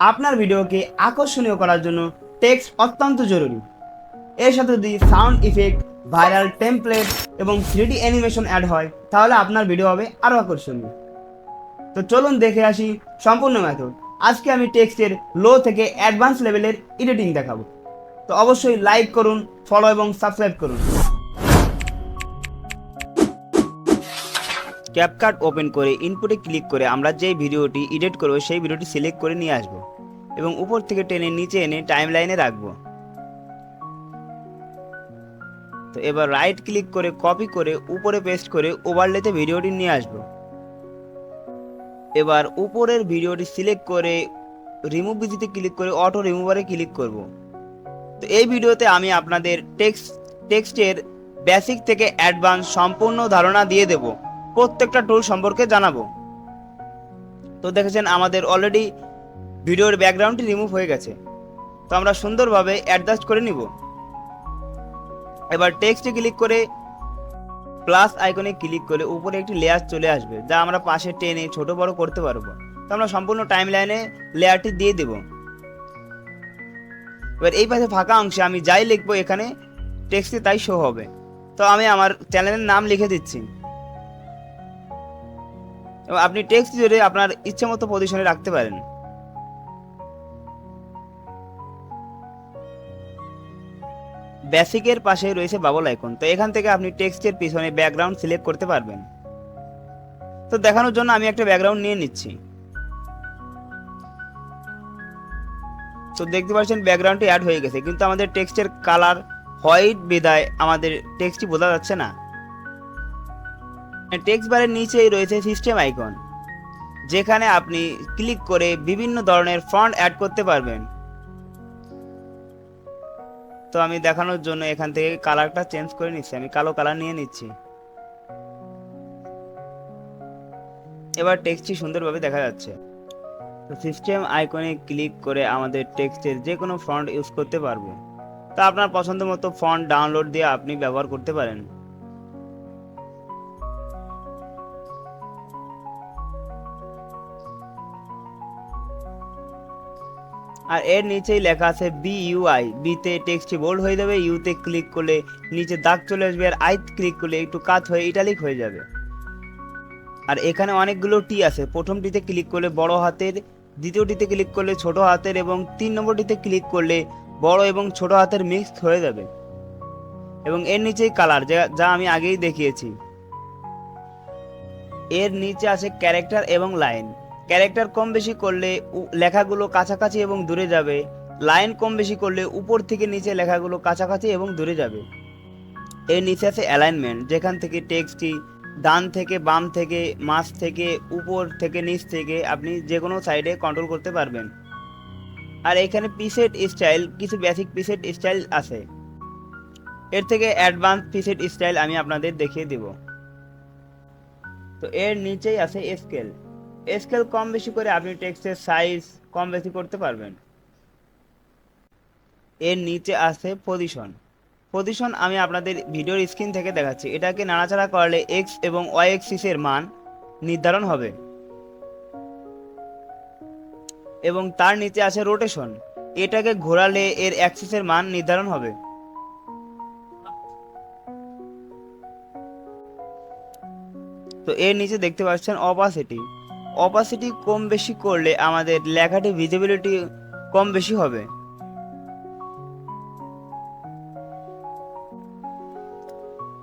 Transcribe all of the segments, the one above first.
আপনার ভিডিওকে আকর্ষণীয় করার জন্য টেক্সট অত্যন্ত জরুরি। এর সাথে যদি সাউন্ড ইফেক্ট ভাইরাল টেমপ্লেট এবং থ্রিডি অ্যানিমেশন অ্যাড হয়, তাহলে আপনার ভিডিও হবে আরও আকর্ষণীয়। তো চলুন দেখে আসি সম্পূর্ণ মেথড আজকে আমি টেক্সটের লো থেকে অ্যাডভান্স লেভেলের এডিটিং দেখাবো। তো অবশ্যই লাইক করুন ফলো এবং সাবস্ক্রাইব করুন। ক্যাপকাট ওপেন করে ইনপুটে ক্লিক করে আমরা যে ভিডিওটি এডিট করব, সেই ভিডিওটি সিলেক্ট করে নিয়ে আসব এবং উপর থেকে টেনে নিচে এনে টাইম লাইনে রাখব। তো এবার রাইট ক্লিক করে কপি করে উপরে পেস্ট করে ওভারলেতে ভিডিওটি নিয়ে আসব। এবার উপরের ভিডিওটি সিলেক্ট করে রিমুভ বিজিতে ক্লিক করে অটো রিমুভারে ক্লিক করব। তো এই ভিডিওতে আমি আপনাদের টেক্সট টেক্সটের বেসিক থেকে অ্যাডভান্স সম্পূর্ণ ধারণা দিয়ে দেব। প্রত্যেকটা টুল সম্পর্কে জানাব। তো দেখেছেন, আমাদের অলরেডি ভিডিওর ব্যাকগ্রাউন্ডটি রিমুভ হয়ে গেছে। তো আমরা সুন্দরভাবে অ্যাডজাস্ট করে নিব। এবার টেক্সটে ক্লিক করে প্লাস আইকনে ক্লিক করে উপরে একটি লেয়ার চলে আসবে, যা আমরা পাশে টেনে ছোট বড় করতে পারব। তো আমরা সম্পূর্ণ টাইম লাইনে লেয়ারটি দিয়ে দেব। এবার এই পাশে ফাঁকা অংশে আমি যাই লিখব, এখানে টেক্সটে তাই শো হবে। তো আমি আমার চ্যানেলের নাম লিখে দিচ্ছি। এবং আপনি টেক্সট জুড়ে আপনার ইচ্ছে মতো পজিশনে রাখতে পারেন। বেসিকের পাশে রয়েছে বাবল আইকন তো এখান থেকে আপনি টেক্সটের পিছনে ব্যাকগ্রাউন্ড সিলেক্ট করতে পারবেন। তো দেখানোর জন্য আমি একটা ব্যাকগ্রাউন্ড নিয়ে নিচ্ছি। তো দেখতে পাচ্ছেন ব্যাকগ্রাউন্ডটি অ্যাড হয়ে গেছে, কিন্তু আমাদের টেক্সটের কালার হোয়াইট বিদায় আমাদের টেক্সটটি বোঝা যাচ্ছে না। টেক্সট বারের নিচেই রয়েছে সিস্টেম আইকন যেখানে আপনি ক্লিক করে বিভিন্ন ধরনের ফন্ট অ্যাড করতে পারবেন। তো আমি দেখানোর জন্য এখান থেকে কালারটা চেঞ্জ করে নিচ্ছি, আমি কালো কালার নিয়ে নিচ্ছি। এবার টেক্সটটি সুন্দরভাবে দেখা যাচ্ছে। তো সিস্টেম আইকনে ক্লিক করে আমাদের টেক্সটের যে কোনো ফন্ট ইউজ করতে পারব। তা আপনার পছন্দ মতো ফন্ট ডাউনলোড দিয়ে আপনি ব্যবহার করতে পারেন। আর এর নিচেই লেখা আছে বি ইউআই বিতে টেক্সটটি বোল্ড হয়ে যাবে ইউতে ক্লিক করলে নিচে দাগ চলে আসবে আর আই ক্লিক করলে একটু কাত হয়ে ইটালিক হয়ে যাবে। আর এখানে অনেকগুলো টি আছে, প্রথমটিতে ক্লিক করলে বড় হাতের, দ্বিতীয়টিতে ক্লিক করলে ছোট হাতের এবং তিন নম্বরটিতে ক্লিক করলে বড় এবং ছোট হাতের মিক্সড হয়ে যাবে। এবং এর নিচেই কালার যা যা আমি আগেই দেখিয়েছি। এর নিচে আছে ক্যারেক্টার এবং লাইন ক্যারেক্টার কম বেশি করলে লেখাগুলো কাছাকাছি এবং দূরে যাবে। লাইন কম বেশি করলে উপর থেকে নিচে লেখাগুলো কাছাকাছি এবং দূরে যাবে। এর নিচে আছে অ্যালাইনমেন্ট যেখান থেকে টেক্সটটি ডান থেকে বাম থেকে মাছ থেকে, উপর থেকে, নিচ থেকে আপনি যে কোনো সাইডে কন্ট্রোল করতে পারবেন। আর এখানে পিসেট স্টাইল কিছু বেসিক পিসেট স্টাইল আছে। এর থেকে অ্যাডভান্স পিসেট স্টাইল আমি আপনাদের দেখিয়ে দেব। তো এর নিচেই আছে স্কেল স্কেল কম বেশি করে আপনি টেক্সটের সাইজ কম বেশি করতে পারবেন। এর নিচে আছে পজিশন পজিশন আমি আপনাদের ভিডিওর স্ক্রিন থেকে দেখাচ্ছি। এটাকে নাড়াচাড়া করলে এক্স এবং ওয়াই এক্সিসের মান নির্ধারণ হবে। এবং তার নিচে আছে রোটেশন এটাকে ঘোরালে এর অ্যাক্সিসের মান নির্ধারণ হবে। তো এর নিচে দেখতে পাচ্ছেন অপাসিটি অপাসিটি কম বেশি করলে আমাদের লেখাটি ভিজিবিলিটি কম বেশি হবে।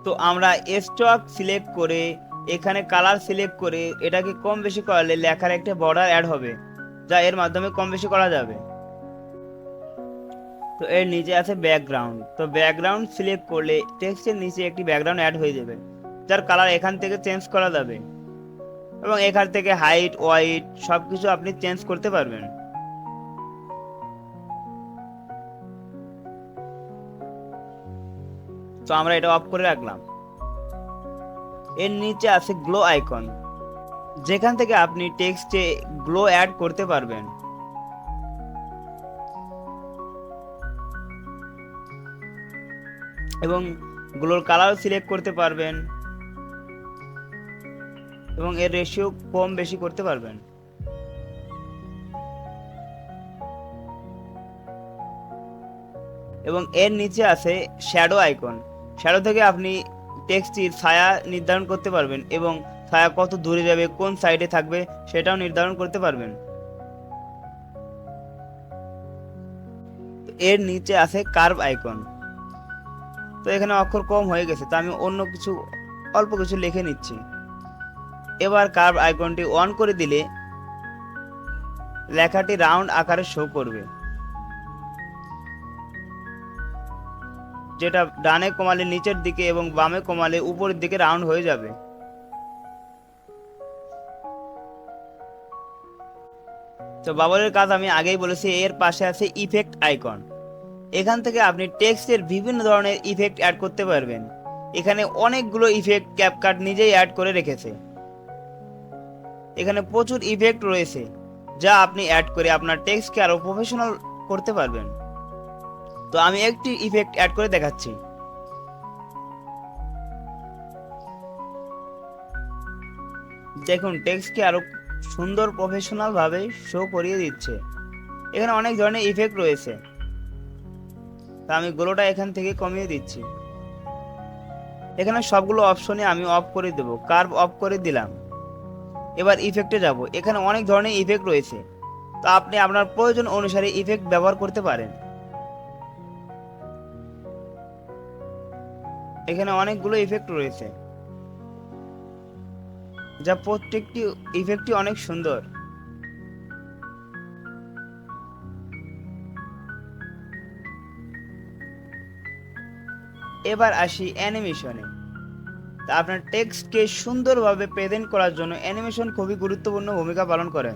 তো আমরা স্টক সিলেক্ট করে, এখানে কালার সিলেক্ট করে, এটাকে কম বেশি করালে লেখার একটা বর্ডার অ্যাড হবে, যা এর মাধ্যমে কম বেশি করা যাবে। তো এর নিচে আছে ব্যাকগ্রাউন্ড তো ব্যাকগ্রাউন্ড সিলেক্ট করলে টেক্সটের নিচে একটি ব্যাকগ্রাউন্ড অ্যাড হয়ে যাবে, যার কালার এখান থেকে চেঞ্জ করা যাবে। এবং এখান থেকে হাইট ওয়াইট সব কিছু আপনি চেঞ্জ করতে পারবেন। তো আমরা এটা অফ করে রাখলাম। এর নিচে আছে গ্লো আইকন যেখান থেকে আপনি টেক্সটে গ্লো অ্যাড করতে পারবেন। এবং গ্লোর কালার সিলেক্ট করতে পারবেন। এবং এর রেশিও কম বেশি করতে পারবেন। এবং এর নিচে আছে শ্যাডো আইকন শ্যাডো থেকে আপনি টেক্সটির ছায়া নির্ধারণ করতে পারবেন এবং ছায়া কত দূরে যাবে, কোন সাইডে থাকবে, সেটাও নির্ধারণ করতে পারবেন। এর নিচে আছে কার্ভ আইকন তো এখানে অক্ষর কম হয়ে গেছে, তো আমি অন্য কিছু, অল্প কিছু লিখে নিচ্ছি। এবার কার্ভ আইকনটি অন করে দিলে লেখাটি রাউন্ড আকারে শো করবে। যেটা ডানে কমালে নিচের দিকে এবং বামে কমালে উপরের দিকে রাউন্ড হয়ে যাবে। তো বাবলের কাজ আমি আগেই বলেছি, এর পাশে আছে ইফেক্ট আইকন এখান থেকে আপনি টেক্সটের বিভিন্ন ধরনের ইফেক্ট অ্যাড করতে পারবেন। এখানে অনেকগুলো ইফেক্ট ক্যাপকাট নিজেই অ্যাড করে রেখেছে। এখানে প্রচুর ইফেক্ট রয়েছে, যা আপনি অ্যাড করে আপনার টেক্সটকে আরও প্রফেশনাল করতে পারবেন। তো আমি একটি ইফেক্ট অ্যাড করে দেখাচ্ছি। দেখুন টেক্সটকে আরও সুন্দর প্রফেশনাল ভাবে শো করিয়ে দিচ্ছে। এখানে অনেক ধরনের ইফেক্ট রয়েছে। তা আমি গোলোটা এখান থেকে কমিয়ে দিচ্ছি। এখানে সবগুলো অপশনে আমি অফ করে দেব। কার্ভ অফ করে দিলাম। এবার ইফেক্টে যাব। এখানে অনেক ধরনের ইফেক্ট রয়েছে। তো আপনি আপনার প্রয়োজন অনুসারে ইফেক্ট ব্যবহার করতে পারেন। এখানে অনেকগুলো ইফেক্ট রয়েছে। যা প্রত্যেকটি ইফেক্টই অনেক সুন্দর। এবার আসি অ্যানিমেশনে আপনার টেক্সটকে সুন্দরভাবে প্রেজেন্ট করার জন্য অ্যানিমেশন খুবই গুরুত্বপূর্ণ ভূমিকা পালন করে।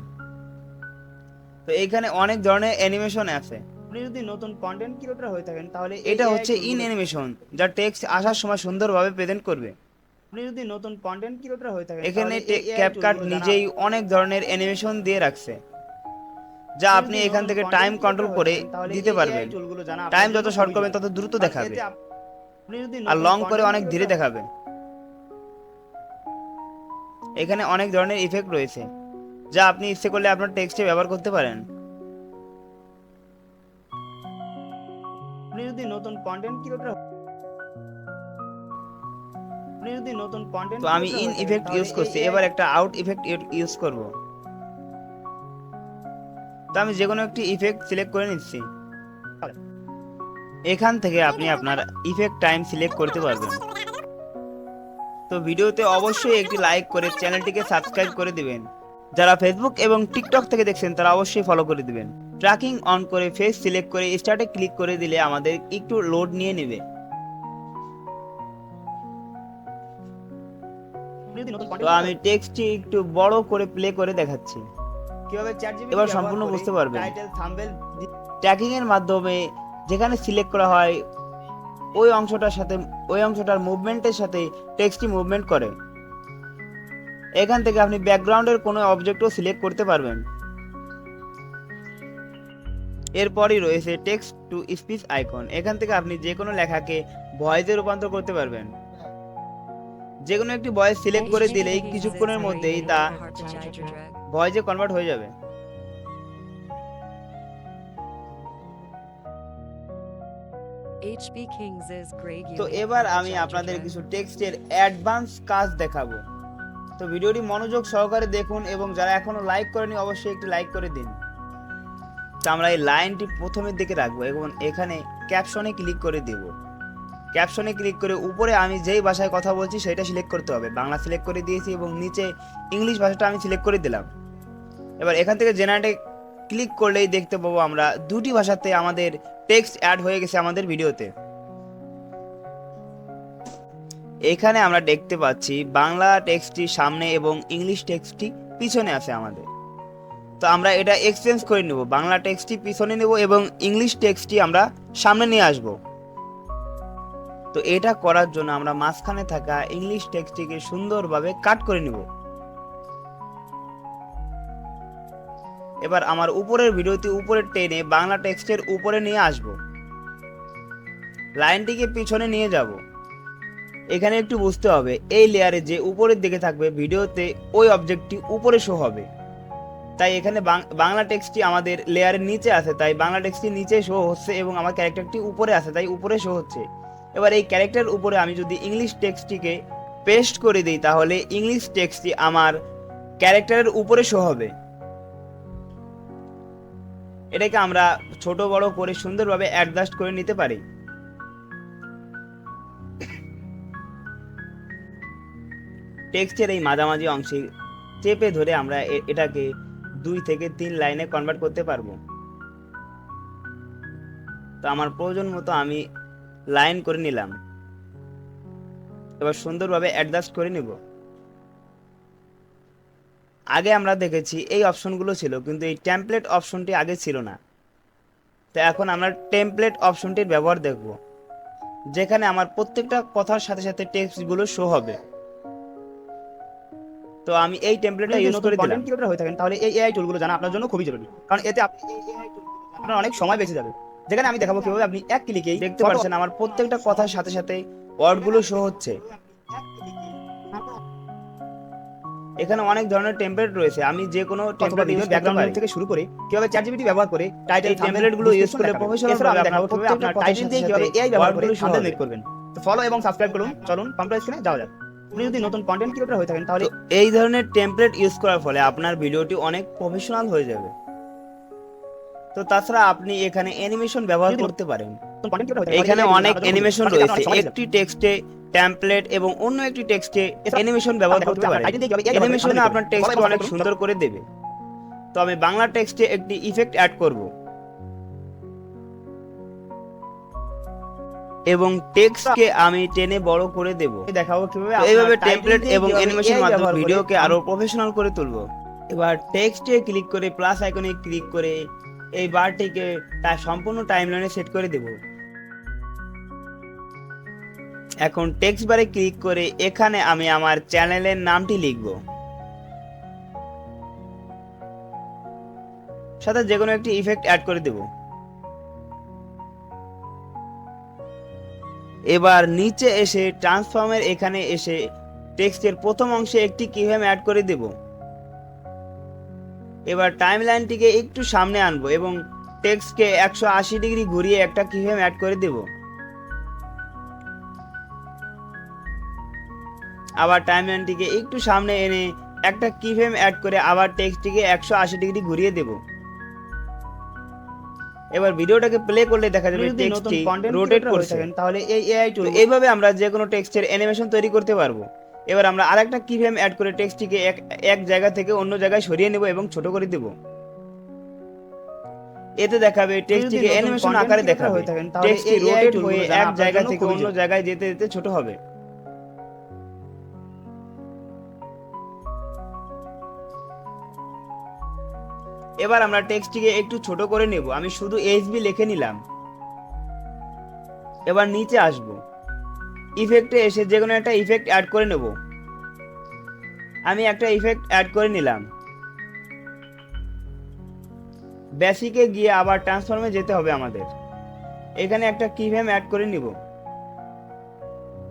তো এইখানে অনেক ধরনের অ্যানিমেশন আছে। আপনি যদি নতুন কন্টেন্ট ক্রিয়েটর হয়ে থাকেন তাহলে এটা হচ্ছে ইন অ্যানিমেশন যা টেক্সট আসার সময় সুন্দরভাবে প্রেজেন্ট করবে। আপনি যদি নতুন কন্টেন্ট ক্রিয়েটর হয়ে থাকেন এখানে ক্যাপকাট নিজেই অনেক ধরনের অ্যানিমেশন দিয়ে রাখছে। যা আপনি এখান থেকে টাইম কন্ট্রোল করে দিতে পারবেন। টাইম যত শর্ট করবেন তত দ্রুত দেখাবে। আর লং করে অনেক ধীরে দেখাবে। এখানে অনেক ধরনের ইফেক্ট রয়েছে যা আপনি ইচ্ছে করলে আপনার টেক্সটে ব্যবহার করতে পারেন। আপনি যদি নতুন কন্টেন্ট ক্রিয়েটর আপনি যদি নতুন কন্টেন্ট তো আমি ইন ইফেক্ট ইউজ করছি। এবার একটা আউট ইফেক্ট ইউজ করব। তো আমি যে কোনো একটি ইফেক্ট সিলেক্ট করে নিচ্ছি। এখান থেকে আপনি আপনার ইফেক্ট টাইম সিলেক্ট করতে পারবেন। তো ভিডিওতে অবশ্যই একটি লাইক করে চ্যানেলটিকে সাবস্ক্রাইব করে দিবেন। যারা ফেসবুক এবং টিকটক থেকে দেখছেন তারা অবশ্যই ফলো করে দিবেন। ট্র্যাকিং অন করে ফেস সিলেক্ট করে স্টার্টে ক্লিক করে দিলে আমাদের একটু লোড নিয়ে নেবে। তো আমি টেক্সটটি একটু বড় করে প্লে করে দেখাচ্ছি। কীভাবে এবার সম্পূর্ণ বুঝতে পারবেন। ট্র্যাকিং এর মাধ্যমে যেখানে সিলেক্ট করা হয় ওই অংশটার সাথে ওই অংশটার মুভমেন্টের সাথে টেক্সটটি মুভমেন্ট করে এখান থেকে আপনি ব্যাকগ্রাউন্ডের কোনো অবজেক্টও সিলেক্ট করতে পারবেন এরপরই রয়েছে টেক্সট টু স্পিচ আইকন এখান থেকে আপনি যে কোনো লেখাকে ভয়েসে রূপান্তর করতে পারবেন যে কোনো একটি ভয়েস সিলেক্ট করে দিলেই কিছুক্ষণের মধ্যেই তা ভয়েসে কনভার্ট হয়ে যাবে তো এবার আমি আপনাদের কিছু টেক্সটের অ্যাডভান্স কাজ দেখাবো। তো ভিডিওটি মনোযোগ সহকারে দেখুন এবং যারা এখনও লাইক করেনি অবশ্যই একটি লাইক করে দিন। তো আমরা এই লাইনটি প্রথমের দিকে রাখব এবং এখানে ক্যাপশনে ক্লিক করে দেব। ক্যাপশনে ক্লিক করে উপরে আমি যেই ভাষায় কথা বলছি সেটা সিলেক্ট করতে হবে। বাংলা সিলেক্ট করে দিয়েছি এবং নিচে ইংলিশ ভাষাটা আমি সিলেক্ট করে দিলাম। এবার এখান থেকে জেনারেটে ক্লিক করলেই দেখতে পাবো আমরা দুটি ভাষাতে আমাদের টেক্সট অ্যাড হয়ে গেছে আমাদের ভিডিওতে এখানে আমরা দেখতে পাচ্ছি বাংলা টেক্সটটি সামনে এবং ইংলিশ টেক্সটটি পিছনে আছে আমাদের। তো আমরা এটা এক্সচেঞ্জ করে নেব। বাংলা টেক্সটটি পিছনে নেব এবং ইংলিশ টেক্সটটি আমরা সামনে নিয়ে আসব। তো এটা করার জন্য আমরা মাঝখানে থাকা ইংলিশ টেক্সটটিকে সুন্দরভাবে কাট করে নেব। এবার আমার উপরের ভিডিওতে উপরে টেনে বাংলা টেক্সটের উপরে নিয়ে আসব। লাইনটিকে পিছনে নিয়ে যাব। এখানে একটু বুঝতে হবে, এই লেয়ারে যে উপরের দিকে থাকবে ভিডিওতে, ওই অবজেক্টটি উপরে শো হবে। তাই এখানে বাংলা টেক্সটটি আমাদের লেয়ারের নিচে আছে, তাই বাংলা টেক্সটটি নিচে শো হচ্ছে এবং আমার ক্যারেক্টারটি উপরে আছে, তাই উপরে শো হচ্ছে। এবার এই ক্যারেক্টার উপরে আমি যদি ইংলিশ টেক্সটটিকে পেস্ট করে দিই, তাহলে ইংলিশ টেক্সটটি আমার ক্যারেক্টারের উপরে শো হবে। এটাকে আমরা ছোট বড় করে সুন্দরভাবে অ্যাডজাস্ট করে নিতে পারি। টেক্সটের এই মাঝামাঝি অংশে চেপে ধরে আমরা এটাকে দুই থেকে তিন লাইনে কনভার্ট করতে পারব। তো আমার প্রয়োজন মতো আমি লাইন করে নিলাম। এবার সুন্দরভাবে অ্যাডজাস্ট করে নিব। আগে আমরা দেখেছি এই অপশনগুলো ছিল কিন্তু এই টেমপ্লেট অপশনটি আগে ছিল না। তো এখন আমরা টেমপ্লেট অপশনটির ব্যবহার দেখব যেখানে আমার প্রত্যেকটা কথার সাথে সাথে টেক্সটগুলো শো হবে। তো আমি এই টেমপ্লেটটা ইউজ করে দিলাম। ক্রিয়েটর হয়ে থাকেন তাহলে এই এআই টুলগুলো জানা আপনার জন্য খুবই জরুরি। কারণ এতে আপনি আপনার অনেক সময় বেঁচে যাবে। যেখানে আমি দেখাবো কীভাবে আপনি এক ক্লিকেই দেখতে পাচ্ছেন আমার প্রত্যেকটা কথার সাথে সাথে ওয়ার্ডগুলো শো হচ্ছে। এখানে অনেক ধরনের টেমপ্লেট রয়েছে। আমি যে কোনো টেমপ্লেট ইউজ ব্যাকগ্রাউন্ড থেকে শুরু করে কীভাবে চ্যাটজিপিটি ব্যবহার করে টাইটেল এই template-গুলো use করে আমি ভাবে দেখাবো আপনার টাইটেল দিয়ে কীভাবে এআই ব্যবহার করে করবেন। তো ফলো এবং সাবস্ক্রাইব করুন। চলুন কম্পিউটার স্ক্রিনে যাওয়া যাক। আপনি যদি নতুন কন্টেন্ট ক্রিয়েটর হয়ে থাকেন তাহলে এই ধরনের টেমপ্লেট ইউজ করার ফলে আপনার ভিডিওটি অনেক প্রফেশনাল হয়ে যাবে। তো তাছাড়া আপনি এখানে অ্যানিমেশন ব্যবহার করতে পারেন। এখানে অনেক অ্যানিমেশন রয়েছে। একটি টেক্সটে টেমপ্লেট এবং অন্য একটি টেক্সটে অ্যানিমেশন ব্যবহার করতে পারেন title দিয়ে কীভাবে AI ব্যবহার করে অ্যানিমেশনে আপনার। টেক্সট অনেক সুন্দর করে দেবে। তো আমি বাংলা টেক্সটে একটি ইফেক্ট অ্যাড করব। এবং টেক্সটকে আমি টেনে বড় করে দেব। দেখাবো কীভাবে এইভাবে টেমপ্লেট এবং অ্যানিমেশন মাধ্যমে ভিডিওকে আরও প্রফেশনাল করে তুলবো। এবার টেক্সটে ক্লিক করে প্লাস আইকনে ক্লিক করে এই বারটিকে তার সম্পূর্ণ টাইমলাইনে সেট করে দেব। এখন টেক্সট বারে ক্লিক করে এখানে আমি আমার চ্যানেলের নামটি লিখব। সাথে যে কোনো একটি ইফেক্ট অ্যাড করে দেব। এবার নিচে এসে ট্রান্সফর্মের এখানে এসে টেক্সটের প্রথম অংশে একটি কীভাবে অ্যাড করে দেব। এবার টাইম লাইনটিকে একটু সামনে আনব এবং টেক্সটকে একশো আশি ডিগ্রি ঘুরিয়ে একটা কীভাবে অ্যাড করে দেব। আবার টাইমলাইনটিকে একটু সামনে এনে একটা কি কিফ্রেম অ্যাড করে আবার টেক্সটটিকে একশো আশি ডিগ্রি ঘুরিয়ে দেব। এবার ভিডিওটাকে প্লে করলে দেখা যাবে টেক্সটটি রোটেট করছে। তাহলে এই এআই টুল এইভাবে আমরা যে কোনো টেক্সটের অ্যানিমেশন তৈরি করতে পারব। এবার আমরা আরেকটা কিফ্রেম অ্যাড করে টেক্সটটিকে এক এক জায়গা থেকে অন্য জায়গায় সরিয়ে নেব এবং ছোট করে দেব। এতে দেখাবে টেক্সটটিকে অ্যানিমেশন আকারে দেখা দেখাবে। টেক্সটটি রোটেট হয়ে এক জায়গা থেকে অন্য জায়গায় যেতে যেতে ছোট হবে। এবার আমরা টেক্সটটিকে একটু ছোট করে নেব। আমি শুধু এইচবি লিখে নিলাম। এবার নিচে আসব। ইফেক্টে এসে যে কোনো একটা ইফেক্ট অ্যাড করে নেব। আমি একটা ইফেক্ট অ্যাড করে নিলাম। বেসিকে গিয়ে আবার ট্রান্সফর্মে যেতে হবে আমাদের। এখানে একটা কিভেম অ্যাড করে নিব।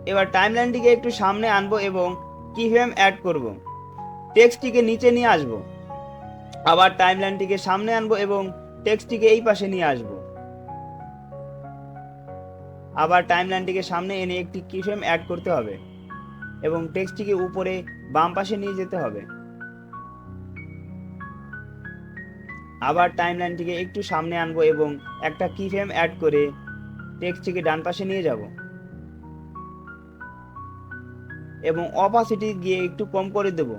এবার টাইমলাইনটিকে একটু সামনে আনব এবং কিভেম অ্যাড করব। টেক্সটটিকে নিচে নিয়ে আসব। আবার টাইমলাইনটিকে সামনে আনব এবং টেক্সটটিকে এই পাশে নিয়ে আসব। আবার টাইমলাইনটিকে সামনে এনে একটি কিফ্রেম অ্যাড করতে হবে এবং টেক্সটটিকে উপরে বাম পাশে নিয়ে যেতে হবে। আবার টাইমলাইনটিকে একটু সামনে আনব এবং একটা কিফ্রেম অ্যাড করে টেক্সটটিকে ডান পাশে নিয়ে যাব। এবং অপাসিটি গিয়ে একটু কম করে দেব।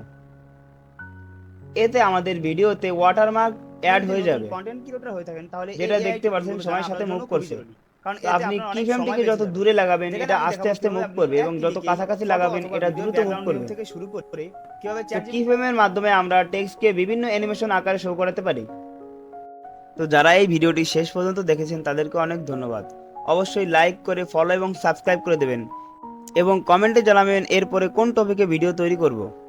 এতে আমাদের ভিডিওতে ওয়াটারমার্ক অ্যাড হয়ে যাবে। কন্টেন্ট ক্রিয়েটর হয়ে থাকেন তাহলে যেটা দেখতে পাচ্ছেন সময়ের সাথে মুভ করছে। কারণ আপনি অনেক কিফ্রেমটিকে যত দূরে লাগাবেন এটা আস্তে আস্তে মুভ করবে এবং যত কাছাকাছি লাগাবেন এটা দ্রুত মুভ করবে। থেকে শুরু করে কীভাবে তো ChatGPT কিফ্রেমের মাধ্যমে আমরা টেক্সটকে বিভিন্ন অ্যানিমেশন আকারে শো করাতে পারি? তো যারা এই ভিডিওটি শেষ পর্যন্ত দেখেছেন তাদেরকে অনেক ধন্যবাদ। অবশ্যই লাইক করে ফলো এবং সাবস্ক্রাইব করে দেবেন। এবং কমেন্টে জানাবেন এরপরে কোন টপিকে ভিডিও তৈরি করব।